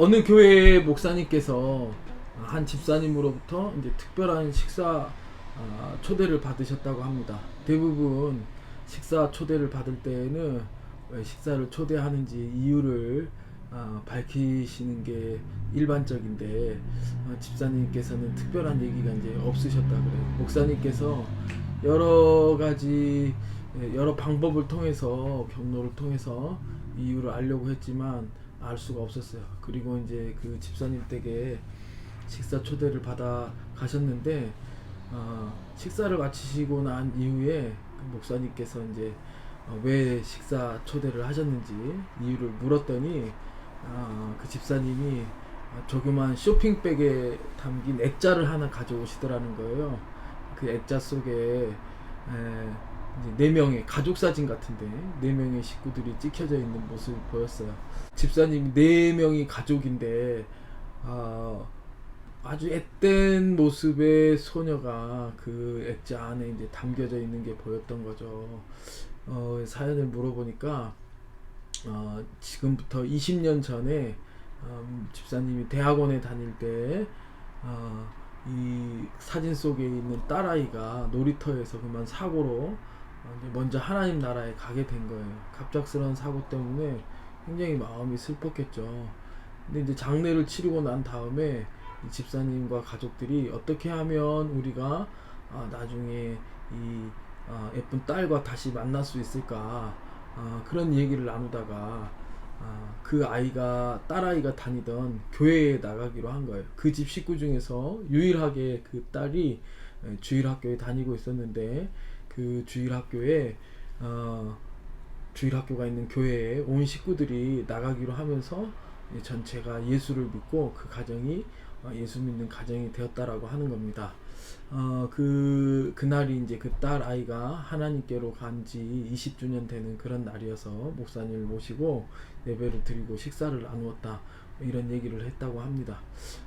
어느 교회 목사님께서 한 집사님으로부터 이제 특별한 식사 아, 초대를 받으셨다고 합니다. 대부분 식사 초대를 받을 때에는 왜 식사를 초대하는지 이유를 아, 밝히시는 게 일반적인데 아, 집사님께서는 특별한 얘기가 이제 없으셨다 그래요. 목사님께서 여러 가지 예, 여러 방법을 통해서 경로를 통해서 이유를 알려고 했지만 알 수가 없었어요. 그리고 이제 그 집사님 댁에 식사 초대를 받아 가셨는데 어, 식사를 마치시고 난 이후에 그 목사님께서 이제 어, 왜 식사 초대를 하셨는지 이유를 물었더니 어, 그 집사님이 조그만 쇼핑백에 담긴 액자를 하나 가져오시더라는 거예요. 그 액자 속에 에, 이제 네 명의 가족 사진 같은데 네 명의 식구들이 찍혀져 있는 모습이 보였어요. 집사님이 네 명이 가족인데 아, 아주 앳된 모습의 소녀가 그 액자 안에 이제 담겨져 있는 게 보였던 거죠. 어, 사연을 물어보니까 어, 지금부터 20년 전에 음, 집사님이 대학원에 다닐 때 어, 이 사진 속에 있는 딸아이가 놀이터에서 그만 사고로 먼저 하나님 나라에 가게 된 거예요. 갑작스러운 사고 때문에 굉장히 마음이 슬펐겠죠. 근데 이제 장례를 치르고 난 다음에 이 집사님과 가족들이 어떻게 하면 우리가 아, 나중에 이 아, 예쁜 딸과 다시 만날 수 있을까 아, 그런 얘기를 나누다가 아, 그 아이가 딸아이가 다니던 교회에 나가기로 한 거예요. 그 집 식구 중에서 유일하게 그 딸이 에, 주일학교에 다니고 있었는데 그 주일 학교에 어, 주일 학교가 있는 교회에 온 식구들이 나가기로 하면서 이 전체가 예수를 믿고 그 가정이 어, 예수 믿는 가정이 되었다라고 하는 겁니다. 어, 그, 그날이 이제 그 딸 아이가 하나님께로 간 지 20주년 되는 그런 날이어서 목사님을 모시고 예배를 드리고 식사를 나누었다. 이런 얘기를 했다고 합니다.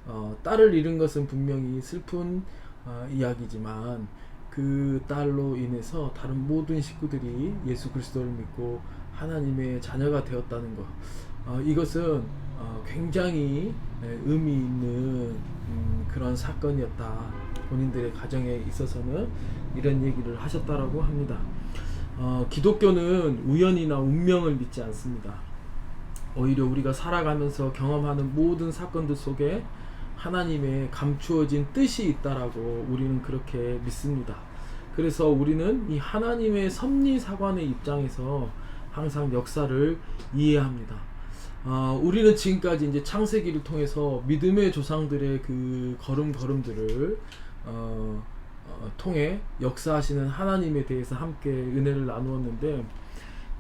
어, 딸을 잃은 것은 분명히 슬픈 어, 이야기지만 그 딸로 인해서 다른 모든 식구들이 예수 그리스도를 믿고 하나님의 자녀가 되었다는 것. 어, 이것은 어, 굉장히 예, 의미 있는 음, 그런 사건이었다. 본인들의 가정에 있어서는 이런 얘기를 하셨다라고 합니다. 어, 기독교는 우연이나 운명을 믿지 않습니다. 오히려 우리가 살아가면서 경험하는 모든 사건들 속에 하나님의 감추어진 뜻이 있다라고 우리는 그렇게 믿습니다. 그래서 우리는 이 하나님의 섭리 사관의 입장에서 항상 역사를 이해합니다. 어, 우리는 지금까지 이제 창세기를 통해서 믿음의 조상들의 그 걸음 걸음들을 어, 어, 통해 역사하시는 하나님에 대해서 함께 은혜를 나누었는데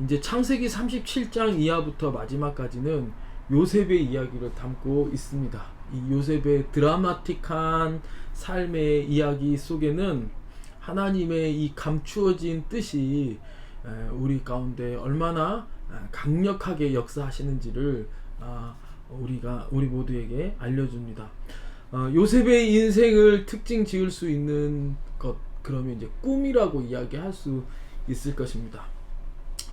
이제 창세기 37장 이하부터 마지막까지는 요셉의 이야기를 담고 있습니다. 이 요셉의 드라마틱한 삶의 이야기 속에는 하나님의 이 감추어진 뜻이 에, 우리 가운데 얼마나 아, 강력하게 역사하시는지를 아, 우리가 우리 모두에게 알려줍니다. 어, 요셉의 인생을 특징 지을 수 있는 것 그러면 이제 꿈이라고 이야기할 수 있을 것입니다.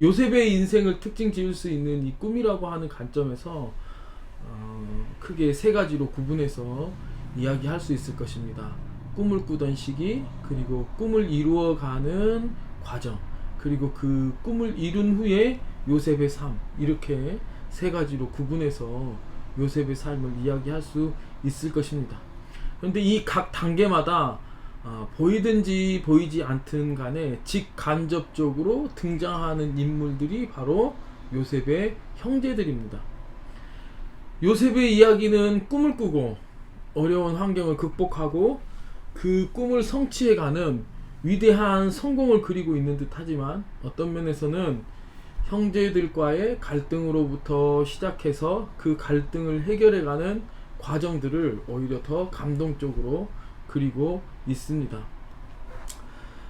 요셉의 인생을 특징 지을 수 있는 이 꿈이라고 하는 관점에서 어, 크게 세 가지로 구분해서 이야기할 수 있을 것입니다. 꿈을 꾸던 시기, 그리고 꿈을 이루어가는 과정, 그리고 그 꿈을 이룬 후에 요셉의 삶 이렇게 세 가지로 구분해서 요셉의 삶을 이야기할 수 있을 것입니다. 그런데 이 각 단계마다 어, 보이든지 보이지 않든 간에 직간접적으로 등장하는 인물들이 바로 요셉의 형제들입니다. 요셉의 이야기는 꿈을 꾸고 어려운 환경을 극복하고 그 꿈을 성취해가는 위대한 성공을 그리고 있는 듯 하지만 어떤 면에서는 형제들과의 갈등으로부터 시작해서 그 갈등을 해결해가는 과정들을 오히려 더 감동적으로 그리고 있습니다.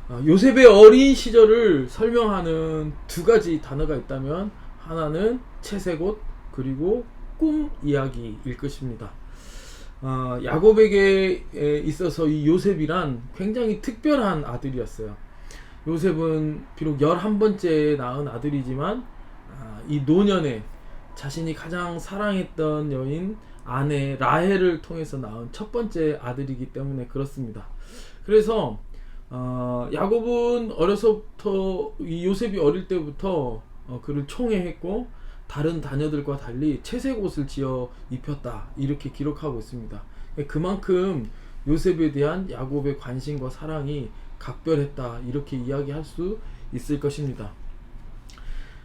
아, 요셉의 어린 시절을 설명하는 두 가지 단어가 있다면 하나는 채색옷 그리고 꿈 이야기일 것입니다. 아, 야곱에게 에, 있어서 이 요셉이란 굉장히 특별한 아들이었어요. 요셉은 비록 11번째 낳은 아들이지만 아, 이 노년에 자신이 가장 사랑했던 여인 아내 라헬을 통해서 낳은 첫 번째 아들이기 때문에 그렇습니다. 그래서 어, 야곱은 어려서부터 이 요셉이 어릴 때부터 어, 그를 총애했고 다른 자녀들과 달리 채색 옷을 지어 입혔다 이렇게 기록하고 있습니다. 그만큼 요셉에 대한 야곱의 관심과 사랑이 각별했다 이렇게 이야기할 수 있을 것입니다.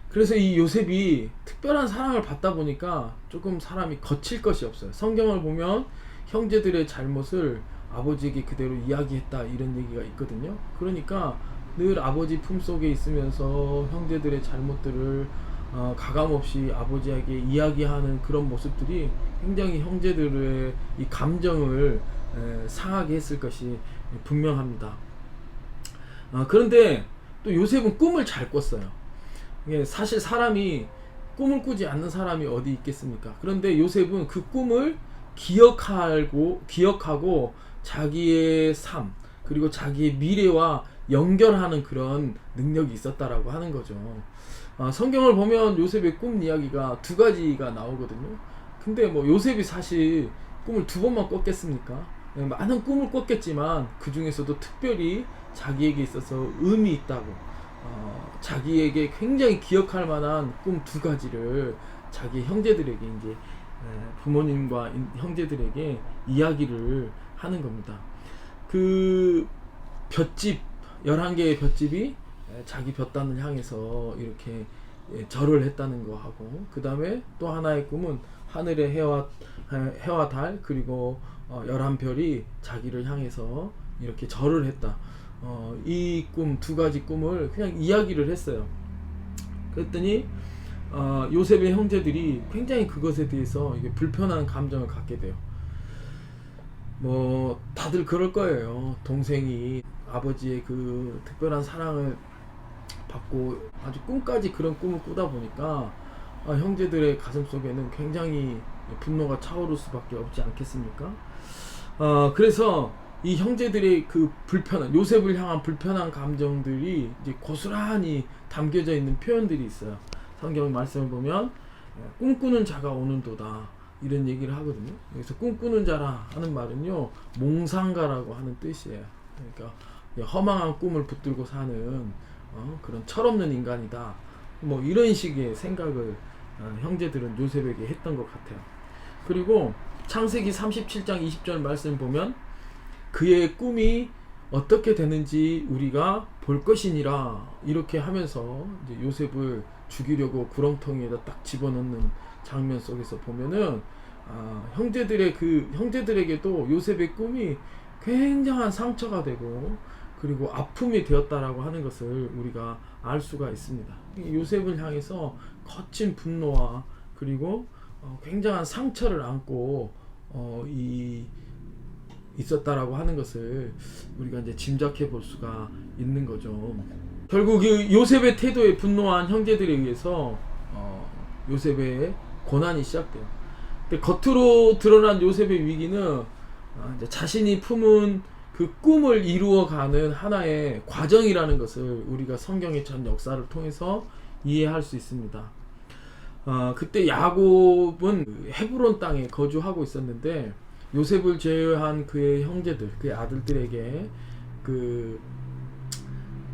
그래서 이 요셉이 특별한 사랑을 받다 보니까 조금 사람이 거칠 것이 없어요. 성경을 보면 형제들의 잘못을 아버지에게 그대로 이야기했다 이런 얘기가 있거든요. 그러니까 늘 아버지 품속에 있으면서 형제들의 잘못들을 어, 가감없이 아버지에게 이야기하는 그런 모습들이 굉장히 형제들의 이 감정을 에, 상하게 했을 것이 분명합니다. 어, 그런데 또 요셉은 꿈을 잘 꿨어요. 이게 사실 사람이 꿈을 꾸지 않는 사람이 어디 있겠습니까? 그런데 요셉은 그 꿈을 기억하고 기억하고 자기의 삶 그리고 자기의 미래와 연결하는 그런 능력이 있었다라고 하는 거죠. 아, 성경을 보면 요셉의 꿈 이야기가 두 가지가 나오거든요. 근데 뭐 요셉이 사실 꿈을 두 번만 꿨겠습니까? 네, 많은 꿈을 꿨겠지만 그 중에서도 특별히 자기에게 있어서 의미 있다고 어, 자기에게 굉장히 기억할 만한 꿈 두 가지를 자기 형제들에게 이제 에, 부모님과 인- 형제들에게 이야기를 하는 겁니다. 그 볏집 11개의 볏집이 에, 자기 볏단을 향해서 이렇게 예, 절을 했다는 거 하고 그 다음에 또 하나의 꿈은 하늘의 해와 해- 해와 달 그리고 어, 열한 별이 자기를 향해서 이렇게 절을 했다. 어, 이 꿈 두 가지 꿈을 그냥 이야기를 했어요. 그랬더니 어, 요셉의 형제들이 굉장히 그것에 대해서 이게 불편한 감정을 갖게 돼요. 뭐 다들 그럴 거예요. 동생이 아버지의 그 특별한 사랑을 받고 아주 꿈까지 그런 꿈을 꾸다 보니까 아, 형제들의 가슴 속에는 굉장히 분노가 차오를 수밖에 없지 않겠습니까? 어, 그래서 이 형제들의 그 불편한 요셉을 향한 불편한 감정들이 이제 고스란히 담겨져 있는 표현들이 있어요. 성경 말씀을 보면 예, 꿈꾸는 자가 오는도다 이런 얘기를 하거든요. 여기서 꿈꾸는 자라 하는 말은요 몽상가라고 하는 뜻이에요. 그러니까 허망한 꿈을 붙들고 사는 어, 그런 철없는 인간이다. 뭐 이런 식의 생각을 어, 형제들은 요셉에게 했던 것 같아요. 그리고 창세기 37장 20절 말씀 보면 그의 꿈이 어떻게 되는지 우리가 볼 것이니라 이렇게 하면서 요셉을 죽이려고 구렁텅이에다 딱 집어넣는 장면 속에서 보면은 아, 형제들의 그 형제들에게도 요셉의 꿈이 굉장한 상처가 되고 그리고 아픔이 되었다라고 하는 것을 우리가 알 수가 있습니다. 이 요셉을 향해서 거친 분노와 그리고 어, 굉장한 상처를 안고 어, 이 있었다라고 하는 것을 우리가 이제 짐작해 볼 수가 있는 거죠. 결국 이 요셉의 태도에 분노한 형제들에 의해서 어, 요셉의 고난이 시작돼요. 근데 겉으로 드러난 요셉의 위기는 어, 자신이 품은 그 꿈을 이루어가는 하나의 과정이라는 것을 우리가 성경의 전 역사를 통해서 이해할 수 있습니다. 어, 그때 야곱은 그 헤브론 땅에 거주하고 있었는데 요셉을 제외한 그의 형제들, 그의 아들들에게 그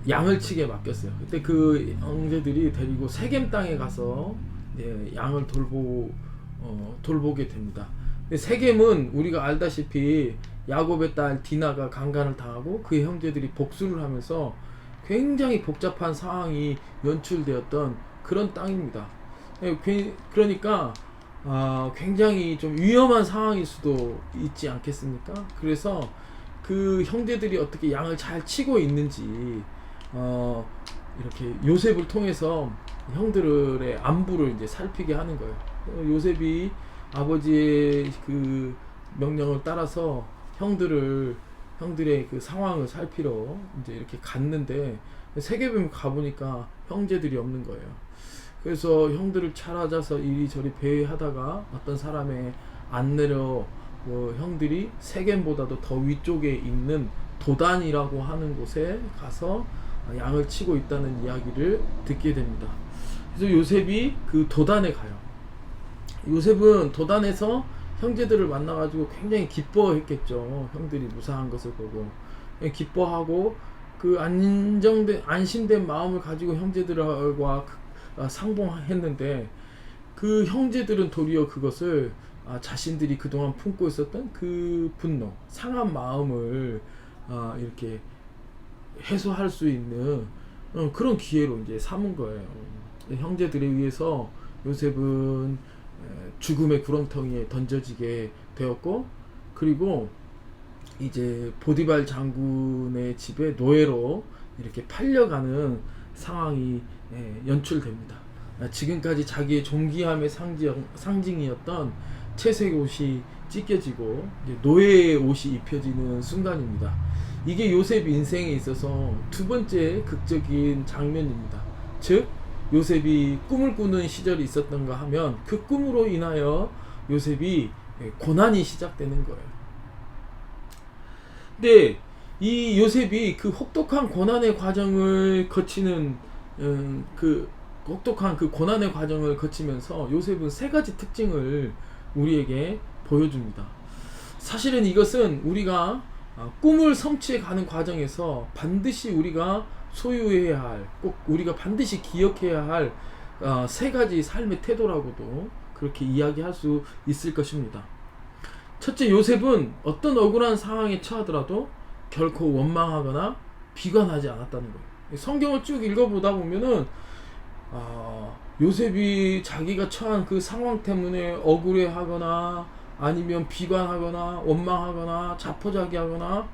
양을 치게 맡겼어요. 그때 그 형제들이 데리고 세겜 땅에 가서 예, 양을 돌보 어, 돌보게 됩니다. 근데 세겜은 우리가 알다시피 야곱의 딸 디나가 강간을 당하고 그의 형제들이 복수를 하면서 굉장히 복잡한 상황이 연출되었던 그런 땅입니다. 예, 괜- 그러니까 아, 굉장히 좀 위험한 상황일 수도 있지 않겠습니까? 그래서 그 형제들이 어떻게 양을 잘 치고 있는지 어, 이렇게 요셉을 통해서 형들의 안부를 이제 살피게 하는 거예요. 어, 요셉이 아버지의 그 명령을 따라서 형들을 형들의 그 상황을 살피러 이제 이렇게 갔는데 세계병 가보니까 형제들이 없는 거예요. 그래서 형들을 찾아서 이리저리 배회하다가 어떤 사람의 안내로 뭐 형들이 세겜보다도 더 위쪽에 있는 도단이라고 하는 곳에 가서 양을 치고 있다는 이야기를 듣게 됩니다. 그래서 요셉이 그 도단에 가요. 요셉은 도단에서 형제들을 만나가지고 굉장히 기뻐했겠죠. 형들이 무사한 것을 보고 예, 기뻐하고 그 안정된 안심된 마음을 가지고 형제들과 그- 아, 상봉했는데 그 형제들은 도리어 그것을 아, 자신들이 그동안 품고 있었던 그 분노, 상한 마음을 아, 이렇게 해소할 수 있는 어, 그런 기회로 이제 삼은 거예요. 형제들에 의해서 요셉은 에, 죽음의 구렁텅이에 던져지게 되었고 그리고 이제 보디발 장군의 집에 노예로 이렇게 팔려가는 상황이 예, 연출됩니다. 아, 지금까지 자기의 존귀함의 상징, 상징이었던 채색 옷이 찢겨지고 노예의 옷이 입혀지는 순간입니다. 이게 요셉 인생에 있어서 두 번째 극적인 장면입니다. 즉 요셉이 꿈을 꾸는 시절이 있었던가 하면 그 꿈으로 인하여 요셉이 예, 고난이 시작되는 거예요. 근데 이 요셉이 그 혹독한 고난의 과정을 거치는 음, 그 혹독한 그 고난의 과정을 거치면서 요셉은 세 가지 특징을 우리에게 보여줍니다. 사실은 이것은 우리가 아, 꿈을 성취해 가는 과정에서 반드시 우리가 소유해야 할, 꼭 우리가 반드시 기억해야 할 아, 세 가지 삶의 태도라고도 그렇게 이야기할 수 있을 것입니다. 첫째 요셉은 어떤 억울한 상황에 처하더라도 결코 원망하거나 비관하지 않았다는 거예요. 성경을 쭉 읽어보다 보면은 아, 요셉이 자기가 처한 그 상황 때문에 억울해 하거나 아니면 비관하거나 원망하거나 자포자기하거나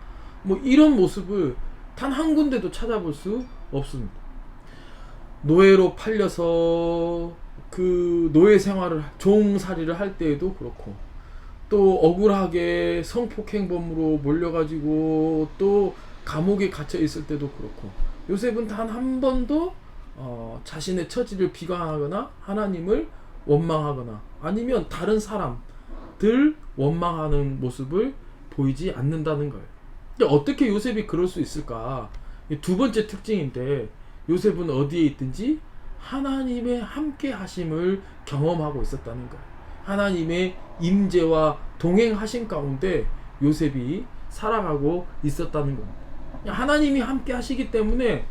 뭐 이런 모습을 단 한 군데도 찾아볼 수 없습니다. 노예로 팔려서 그 노예 생활을 종살이를 할 때에도 그렇고 또 억울하게 성폭행범으로 몰려가지고 또 감옥에 갇혀 있을 때도 그렇고 요셉은 단 한 번도 어, 자신의 처지를 비관하거나 하나님을 원망하거나 아니면 다른 사람들 원망하는 모습을 보이지 않는다는 거예요. 근데 어떻게 요셉이 그럴 수 있을까? 이두 번째 특징인데 요셉은 어디에 있든지 하나님의 함께 하심을 경험하고 있었다는 거예요. 하나님의 임재와 동행하신 가운데 요셉이 살아가고 있었다는 겁니다. 하나님이 함께 하시기 때문에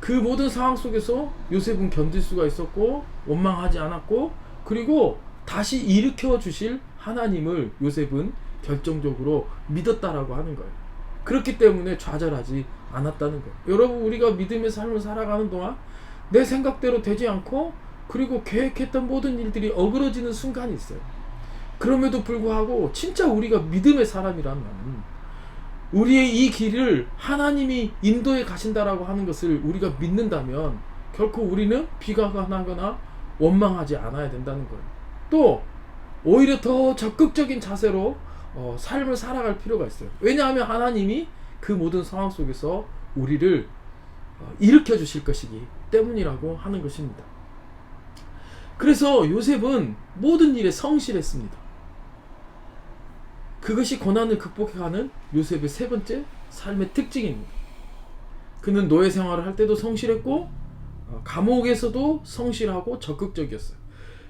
그 모든 상황 속에서 요셉은 견딜 수가 있었고 원망하지 않았고 그리고 다시 일으켜 주실 하나님을 요셉은 결정적으로 믿었다라고 하는 거예요. 그렇기 때문에 좌절하지 않았다는 거예요. 여러분 우리가 믿음의 삶을 살아가는 동안 내 생각대로 되지 않고 그리고 계획했던 모든 일들이 어그러지는 순간이 있어요. 그럼에도 불구하고 진짜 우리가 믿음의 사람이라면 우리의 이 길을 하나님이 인도해 가신다라고 하는 것을 우리가 믿는다면 결코 우리는 비관하거나 원망하지 않아야 된다는 거예요. 또 오히려 더 적극적인 자세로 어, 삶을 살아갈 필요가 있어요. 왜냐하면 하나님이 그 모든 상황 속에서 우리를 어, 일으켜 주실 것이기 때문이라고 하는 것입니다. 그래서 요셉은 모든 일에 성실했습니다. 그것이 고난을 극복해가는 요셉의 세 번째 삶의 특징입니다. 그는 노예 생활을 할 때도 성실했고 어, 감옥에서도 성실하고 적극적이었어요.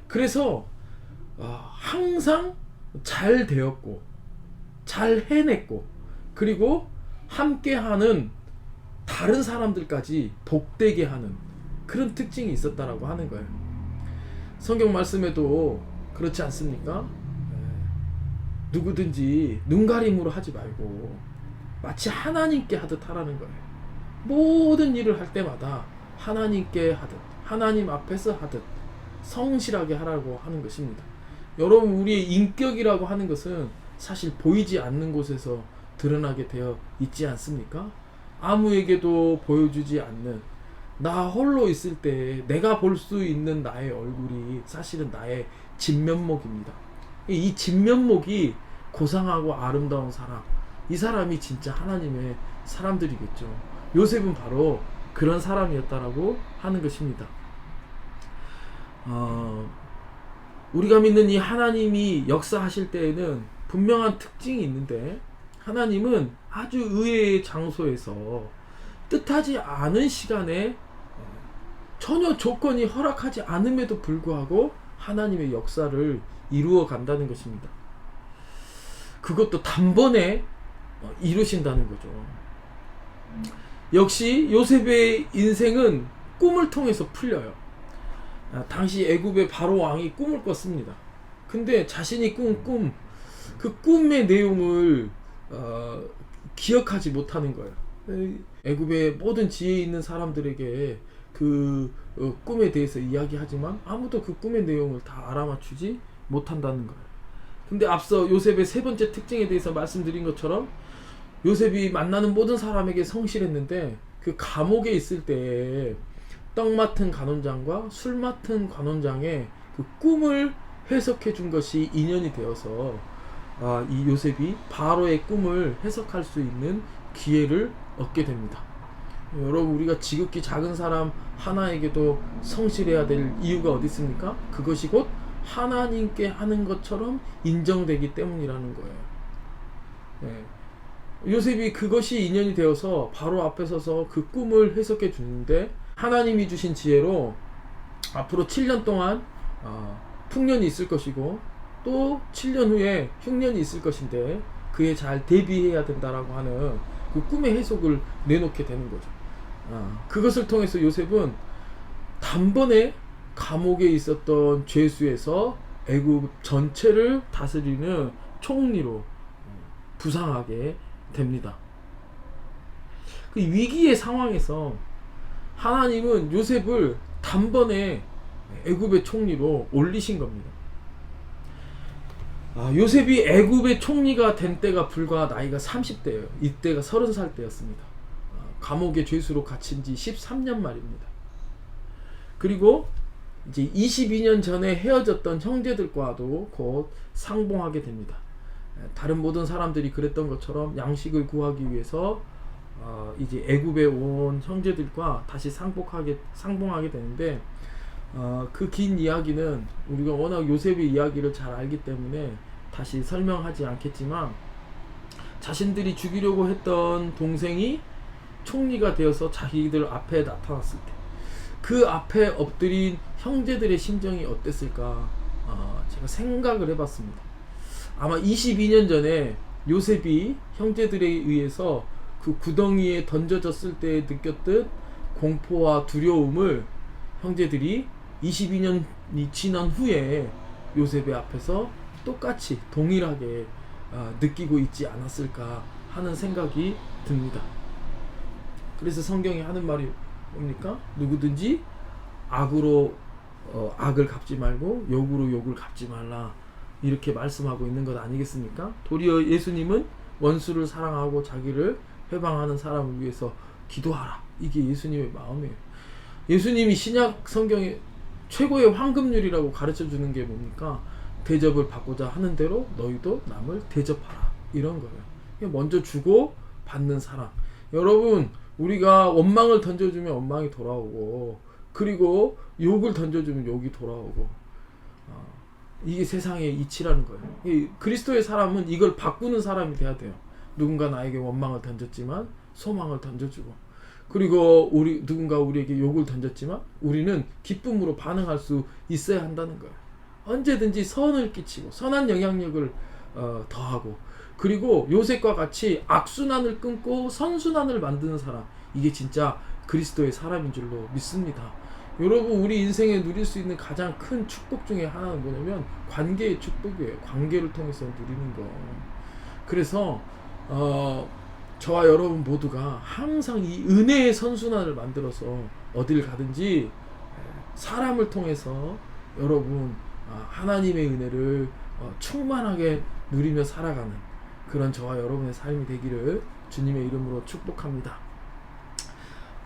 그래서 어, 항상 잘 되었고 잘 해냈고 그리고 함께하는 다른 사람들까지 복되게 하는 그런 특징이 있었다라고 하는 거예요. 성경 말씀에도 그렇지 않습니까? 예. 누구든지 눈가림으로 하지 말고 마치 하나님께 하듯 하라는 거예요. 모든 일을 할 때마다 하나님께 하듯 하나님 앞에서 하듯 성실하게 하라고 하는 것입니다. 여러분 우리의 인격이라고 하는 것은 사실 보이지 않는 곳에서 드러나게 되어 있지 않습니까? 아무에게도 보여주지 않는 나 홀로 있을 때 내가 볼 수 있는 나의 얼굴이 사실은 나의 진면목입니다. 이 진면목이 고상하고 아름다운 사람, 이 사람이 진짜 하나님의 사람들이겠죠. 요셉은 바로 그런 사람이었다라고 하는 것입니다. 어, 우리가 믿는 이 하나님이 역사하실 때에는 분명한 특징이 있는데 하나님은 아주 의외의 장소에서 뜻하지 않은 시간에 전혀 조건이 허락하지 않음에도 불구하고 하나님의 역사를 이루어 간다는 것입니다. 그것도 단번에 어, 이루신다는 거죠. 역시 요셉의 인생은 꿈을 통해서 풀려요. 아, 당시 애굽의 바로 왕이 꿈을 꿨습니다. 근데 자신이 꾼 꿈, 그 꿈의 내용을 어, 기억하지 못하는 거예요. 에, 애굽의 모든 지혜 있는 사람들에게 그 어, 꿈에 대해서 이야기하지만 아무도 그 꿈의 내용을 다 알아맞추지 못한다는 거예요. 근데 앞서 요셉의 세 번째 특징에 대해서 말씀드린 것처럼 요셉이 만나는 모든 사람에게 성실했는데 그 감옥에 있을 때 떡 맡은 간원장과 술 맡은 관원장의 그 꿈을 해석해 준 것이 인연이 되어서 아, 이 요셉이 바로의 꿈을 해석할 수 있는 기회를 얻게 됩니다. 여러분 우리가 지극히 작은 사람 하나에게도 성실해야 될 이유가 어디 있습니까? 그것이 곧 하나님께 하는 것처럼 인정되기 때문이라는 거예요. 네. 요셉이 그것이 인연이 되어서 바로 앞에 서서 그 꿈을 해석해 주는데 하나님이 주신 지혜로 앞으로 7년 동안 어, 풍년이 있을 것이고 또 7년 후에 흉년이 있을 것인데 그에 잘 대비해야 된다라고 하는 그 꿈의 해석을 내놓게 되는 거죠. 어, 그것을 통해서 요셉은 단번에 감옥에 있었던 죄수에서 애굽 전체를 다스리는 총리로 어, 부상하게 됩니다. 그 위기의 상황에서 하나님은 요셉을 단번에 애굽의 총리로 올리신 겁니다. 아, 요셉이 애굽의 총리가 된 때가 불과 나이가 30대예요. 이때가 30살 때였습니다. 아, 감옥에 죄수로 갇힌 지 13년 말입니다. 그리고 이제 22년 전에 헤어졌던 형제들과도 곧 상봉하게 됩니다. 다른 모든 사람들이 그랬던 것처럼 양식을 구하기 위해서 어, 이제 애굽에 온 형제들과 다시 상복하게 상봉하게 되는데 어, 그 긴 이야기는 우리가 워낙 요셉의 이야기를 잘 알기 때문에 다시 설명하지 않겠지만 자신들이 죽이려고 했던 동생이 총리가 되어서 자기들 앞에 나타났을 때 그 앞에 엎드린 형제들의 심정이 어땠을까 어, 제가 생각을 해봤습니다. 아마 22년 전에 요셉이 형제들에 의해서 그 구덩이에 던져졌을 때 느꼈던 공포와 두려움을 형제들이 22년이 지난 후에 요셉의 앞에서 똑같이 동일하게 어, 느끼고 있지 않았을까 하는 생각이 듭니다. 그래서 성경이 하는 말이 뭡니까? 누구든지 악으로 어, 악을 갚지 말고 욕으로 욕을 갚지 말라 이렇게 말씀하고 있는 것 아니겠습니까? 도리어 예수님은 원수를 사랑하고 자기를 해방하는 사람을 위해서 기도하라. 이게 예수님의 마음이에요. 예수님이 신약 성경의 최고의 황금률이라고 가르쳐 주는 게 뭡니까? 대접을 받고자 하는 대로 너희도 남을 대접하라. 이런 거예요. 먼저 주고 받는 사람. 여러분, 우리가 원망을 던져주면 원망이 돌아오고, 그리고 욕을 던져주면 욕이 돌아오고, 어, 이게 세상의 이치라는 거예요. 이 그리스도의 사람은 이걸 바꾸는 사람이 돼야 돼요. 누군가 나에게 원망을 던졌지만 소망을 던져주고 그리고 우리 누군가 우리에게 욕을 던졌지만 우리는 기쁨으로 반응할 수 있어야 한다는 거예요. 언제든지 선을 끼치고 선한 영향력을 어, 더하고 그리고 요셉과 같이 악순환을 끊고 선순환을 만드는 사람 이게 진짜 그리스도의 사람인 줄로 믿습니다. 여러분 우리 인생에 누릴 수 있는 가장 큰 축복 중에 하나는 뭐냐면 관계의 축복이에요. 관계를 통해서 누리는 거. 그래서 어, 저와 여러분 모두가 항상 이 은혜의 선순환을 만들어서 어딜 가든지 사람을 통해서 여러분 어, 하나님의 은혜를 어, 충만하게 누리며 살아가는 그런 저와 여러분의 삶이 되기를 주님의 이름으로 축복합니다.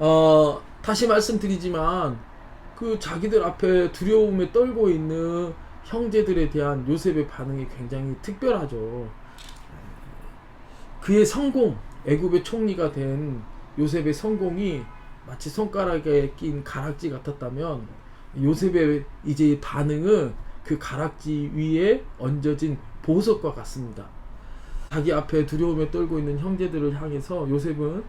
어, 다시 말씀드리지만 그 자기들 앞에 두려움에 떨고 있는 형제들에 대한 요셉의 반응이 굉장히 특별하죠. 그의 성공, 애굽의 총리가 된 요셉의 성공이 마치 손가락에 낀 가락지 같았다면 요셉의 이제 반응은 그 가락지 위에 얹어진 보석과 같습니다. 자기 앞에 두려움에 떨고 있는 형제들을 향해서 요셉은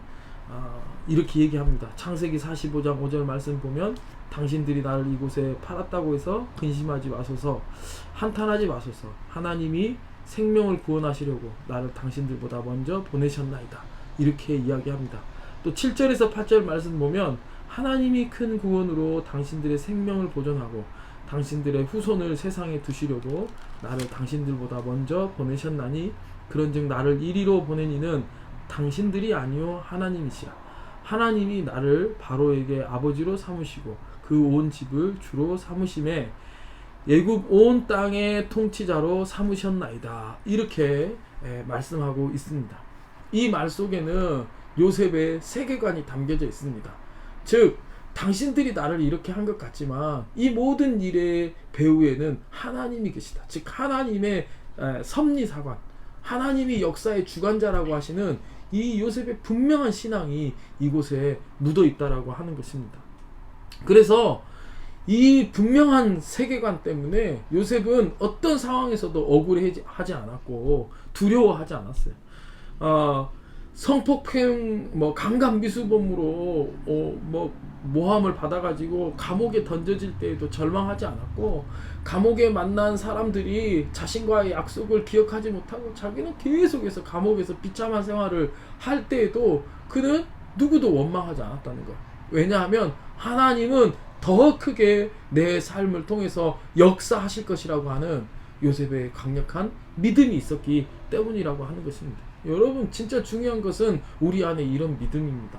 어, 이렇게 얘기합니다. 창세기 45장 5절 말씀 보면 당신들이 나를 이곳에 팔았다고 해서 근심하지 마소서 한탄하지 마소서 하나님이 생명을 구원하시려고 나를 당신들보다 먼저 보내셨나이다. 이렇게 이야기합니다. 또 7절에서 8절 말씀 보면 하나님이 큰 구원으로 당신들의 생명을 보존하고 당신들의 후손을 세상에 두시려고 나를 당신들보다 먼저 보내셨나니 그런즉 나를 이리로 보낸 이는 당신들이 아니요 하나님이시라 하나님이 나를 바로에게 아버지로 삼으시고 그 온 집을 주로 삼으심에 예굽 온 땅의 통치자로 삼으셨나이다 이렇게 예, 말씀하고 있습니다. 이 말 속에는 요셉의 세계관이 담겨져 있습니다. 즉 당신들이 나를 이렇게 한 것 같지만 이 모든 일의 배후에는 하나님이 계시다. 즉 하나님의 에, 섭리사관, 하나님이 역사의 주관자라고 하시는 이 요셉의 분명한 신앙이 이곳에 묻어 있다라고 하는 것입니다. 그래서 이 분명한 세계관 때문에 요셉은 어떤 상황에서도 억울해하지 않았고 두려워하지 않았어요. 어, 성폭행 뭐 강간 미수범으로 어, 뭐 모함을 받아가지고 감옥에 던져질 때에도 절망하지 않았고 감옥에 만난 사람들이 자신과의 약속을 기억하지 못하고 자기는 계속해서 감옥에서 비참한 생활을 할 때에도 그는 누구도 원망하지 않았다는 거예요. 왜냐하면 하나님은 더 크게 내 삶을 통해서 역사하실 것이라고 하는 요셉의 강력한 믿음이 있었기 때문이라고 하는 것입니다. 여러분 진짜 중요한 것은 우리 안에 이런 믿음입니다.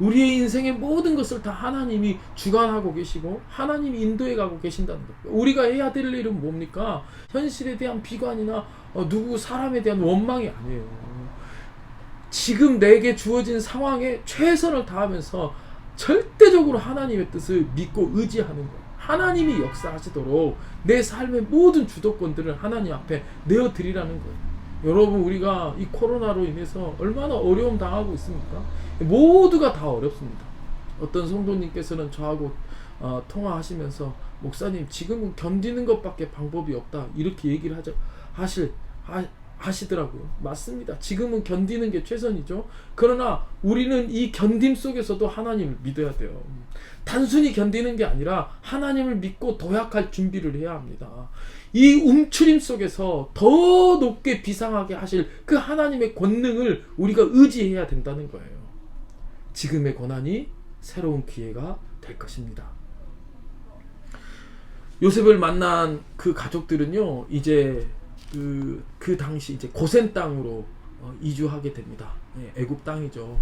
우리의 인생의 모든 것을 다 하나님이 주관하고 계시고 하나님이 인도해 가고 계신다는 것. 우리가 해야 될 일은 뭡니까? 현실에 대한 비관이나 어, 누구 사람에 대한 원망이 아니에요. 지금 내게 주어진 상황에 최선을 다하면서 절대적으로 하나님의 뜻을 믿고 의지하는 거예요. 하나님이 역사하시도록 내 삶의 모든 주도권들을 하나님 앞에 내어 드리라는 거예요. 여러분 우리가 이 코로나로 인해서 얼마나 어려움 당하고 있습니까? 모두가 다 어렵습니다. 어떤 성도님께서는 저하고 어, 통화하시면서 목사님 지금은 견디는 것밖에 방법이 없다 이렇게 얘기를 하죠 하실 하, 하시더라고요. 맞습니다. 지금은 견디는 게 최선이죠. 그러나 우리는 이 견딤 속에서도 하나님을 믿어야 돼요. 단순히 견디는 게 아니라 하나님을 믿고 도약할 준비를 해야 합니다. 이 움츠림 속에서 더 높게 비상하게 하실 그 하나님의 권능을 우리가 의지해야 된다는 거예요. 지금의 고난이 새로운 기회가 될 것입니다. 요셉을 만난 그 가족들은요, 이제 그, 그 당시 이제 고센 땅으로 어, 이주하게 됩니다. 예, 애굽 땅이죠.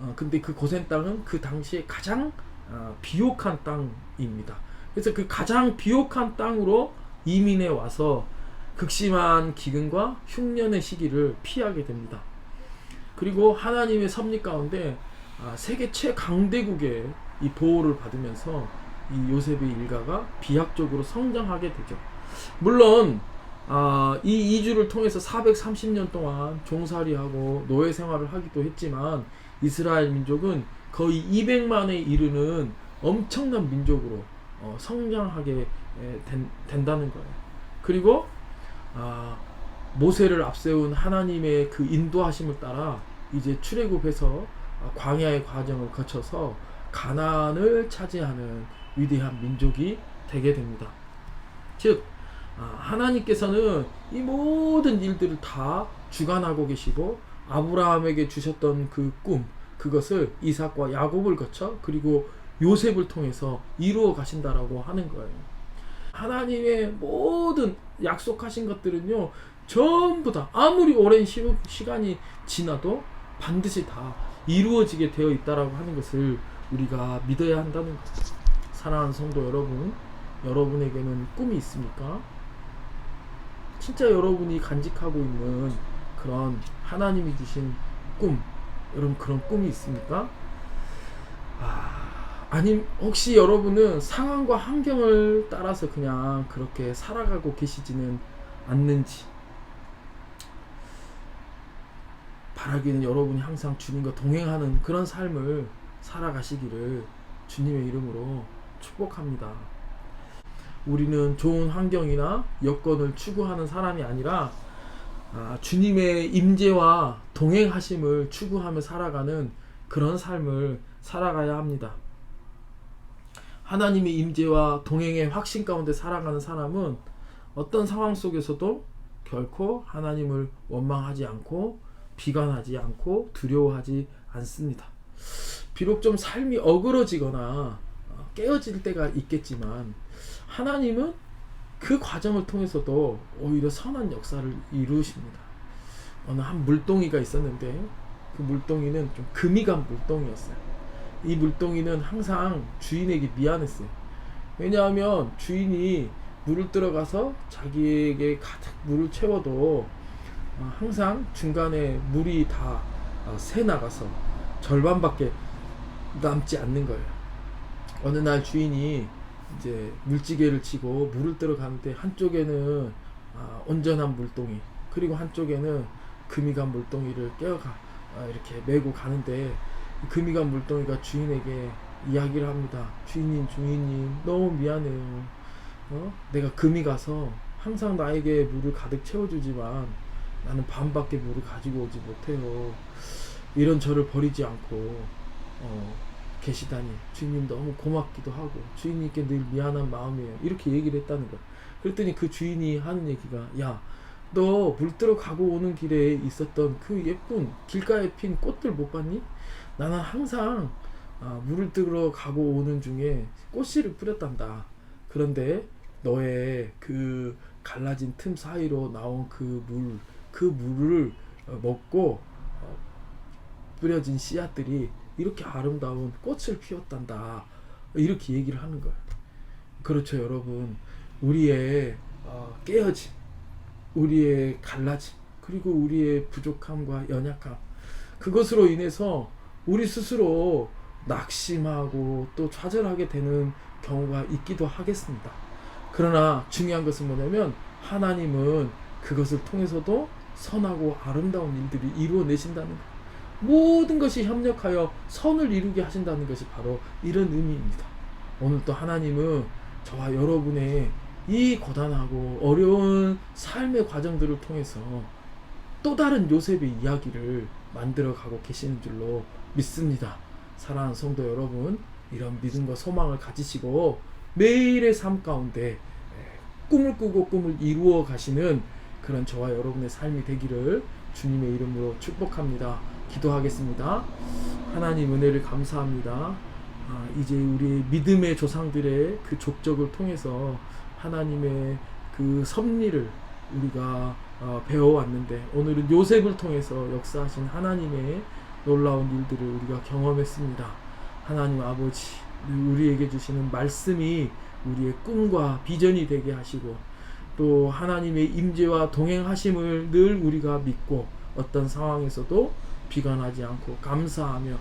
어, 근데 그 고센 땅은 그 당시에 가장 어, 비옥한 땅입니다. 그래서 그 가장 비옥한 땅으로 이민해 와서 극심한 기근과 흉년의 시기를 피하게 됩니다. 그리고 하나님의 섭리 가운데 아, 세계 최강대국의 이 보호를 받으면서 이 요셉의 일가가 비약적으로 성장하게 되죠. 물론 아, 이 이주를 통해서 430년 동안 종살이하고 노예 생활을 하기도 했지만 이스라엘 민족은 거의 200만에 이르는 엄청난 민족으로 어, 성장하게 에, 된, 된다는 거예요. 그리고 아, 모세를 앞세운 하나님의 그 인도하심을 따라 이제 출애굽해서 아, 광야의 과정을 거쳐서 가나안을 차지하는 위대한 민족이 되게 됩니다. 즉 아, 하나님께서는 이 모든 일들을 다 주관하고 계시고 아브라함에게 주셨던 그 꿈, 그것을 이삭과 야곱을 거쳐 그리고 요셉을 통해서 이루어 가신다라고 하는 거예요. 하나님의 모든 약속하신 것들은요, 전부 다 아무리 오랜 시, 시간이 지나도 반드시 다 이루어지게 되어 있다라고 하는 것을 우리가 믿어야 한다는 거예요. 사랑하는 성도 여러분, 여러분에게는 꿈이 있습니까? 진짜 여러분이 간직하고 있는 그런 하나님이 주신 꿈, 여러분 그런 꿈이 있습니까? 아, 아님 혹시 여러분은 상황과 환경을 따라서 그냥 그렇게 살아가고 계시지는 않는지 바라기는 여러분이 항상 주님과 동행하는 그런 삶을 살아가시기를 주님의 이름으로 축복합니다. 우리는 좋은 환경이나 여건을 추구하는 사람이 아니라 아, 주님의 임재와 동행하심을 추구하며 살아가는 그런 삶을 살아가야 합니다. 하나님의 임재와 동행의 확신 가운데 살아가는 사람은 어떤 상황 속에서도 결코 하나님을 원망하지 않고 비관하지 않고 두려워하지 않습니다. 비록 좀 삶이 어그러지거나 어, 깨어질 때가 있겠지만 하나님은 그 과정을 통해서도 오히려 선한 역사를 이루십니다. 어느 한 물동이가 있었는데 그 물동이는 좀 금이 간 물동이었어요. 이 물동이는 항상 주인에게 미안했어요. 왜냐하면 주인이 물을 들어가서 자기에게 가득 물을 채워도 어, 항상 중간에 물이 다 어, 새 나가서 절반밖에 남지 않는 거예요. 어느 날 주인이 이제 물지개를 치고 물을 들어가는데 한쪽에는 아, 온전한 물동이 그리고 한쪽에는 금이 간 물동이를 깨어가 아, 이렇게 메고 가는데 이 금이 간 물동이가 주인에게 이야기를 합니다. 주인님, 주인님, 너무 미안해요. 어? 내가 금이 가서 항상 나에게 물을 가득 채워주지만 나는 반밖에 물을 가지고 오지 못해요. 이런 저를 버리지 않고 어, 계시다니 주인님 너무 고맙기도 하고 주인님께 늘 미안한 마음이에요. 이렇게 얘기를 했다는 거야. 그랬더니 그 주인이 하는 얘기가 야, 너 물 들어 가고 오는 길에 있었던 그 예쁜 길가에 핀 꽃들 못 봤니? 나는 항상 아, 물을 들어 가고 오는 중에 꽃씨를 뿌렸단다. 그런데 너의 그 갈라진 틈 사이로 나온 그 물, 그 물을 어, 먹고 어, 뿌려진 씨앗들이 이렇게 아름다운 꽃을 피웠단다. 이렇게 얘기를 하는 거예요. 그렇죠, 여러분. 우리의 어, 깨어짐, 우리의 갈라짐, 그리고 우리의 부족함과 연약함, 그것으로 인해서 우리 스스로 낙심하고 또 좌절하게 되는 경우가 있기도 하겠습니다. 그러나 중요한 것은 뭐냐면 하나님은 그것을 통해서도 선하고 아름다운 일들을 이루어내신다는 것. 모든 것이 협력하여 선을 이루게 하신다는 것이 바로 이런 의미입니다. 오늘 또 하나님은 저와 여러분의 이 고단하고 어려운 삶의 과정들을 통해서 또 다른 요셉의 이야기를 만들어 가고 계시는 줄로 믿습니다. 사랑하는 성도 여러분, 이런 믿음과 소망을 가지시고 매일의 삶 가운데 꿈을 꾸고 꿈을 이루어 가시는 그런 저와 여러분의 삶이 되기를 주님의 이름으로 축복합니다. 기도하겠습니다. 하나님 은혜를 감사합니다. 아, 이제 우리 믿음의 조상들의 그 족적을 통해서 하나님의 그 섭리를 우리가 어, 배워왔는데 오늘은 요셉을 통해서 역사하신 하나님의 놀라운 일들을 우리가 경험했습니다. 하나님 아버지 우리에게 주시는 말씀이 우리의 꿈과 비전이 되게 하시고 또 하나님의 임재와 동행하심을 늘 우리가 믿고 어떤 상황에서도 비관하지 않고 감사하며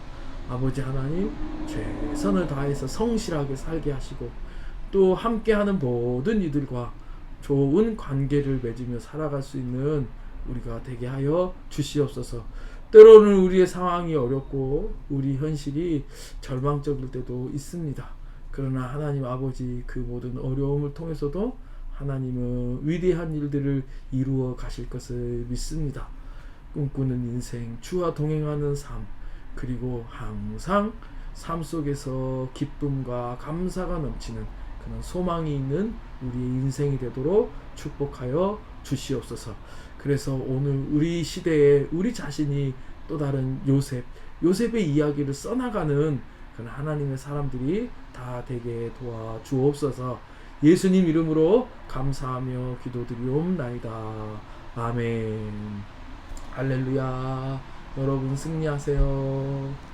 아버지 하나님 최선을 다해서 성실하게 살게 하시고 또 함께하는 모든 이들과 좋은 관계를 맺으며 살아갈 수 있는 우리가 되게 하여 주시옵소서. 때로는 우리의 상황이 어렵고 우리 현실이 절망적일 때도 있습니다. 그러나 하나님 아버지 그 모든 어려움을 통해서도 하나님은 위대한 일들을 이루어 가실 것을 믿습니다. 꿈꾸는 인생, 주와 동행하는 삶, 그리고 항상 삶 속에서 기쁨과 감사가 넘치는 그런 소망이 있는 우리의 인생이 되도록 축복하여 주시옵소서. 그래서 오늘 우리 시대에 우리 자신이 또 다른 요셉, 요셉의 이야기를 써나가는 그런 하나님의 사람들이 다 되게 도와 주옵소서. 예수님 이름으로 감사하며 기도드리옵나이다. 아멘. 할렐루야. 여러분 승리하세요.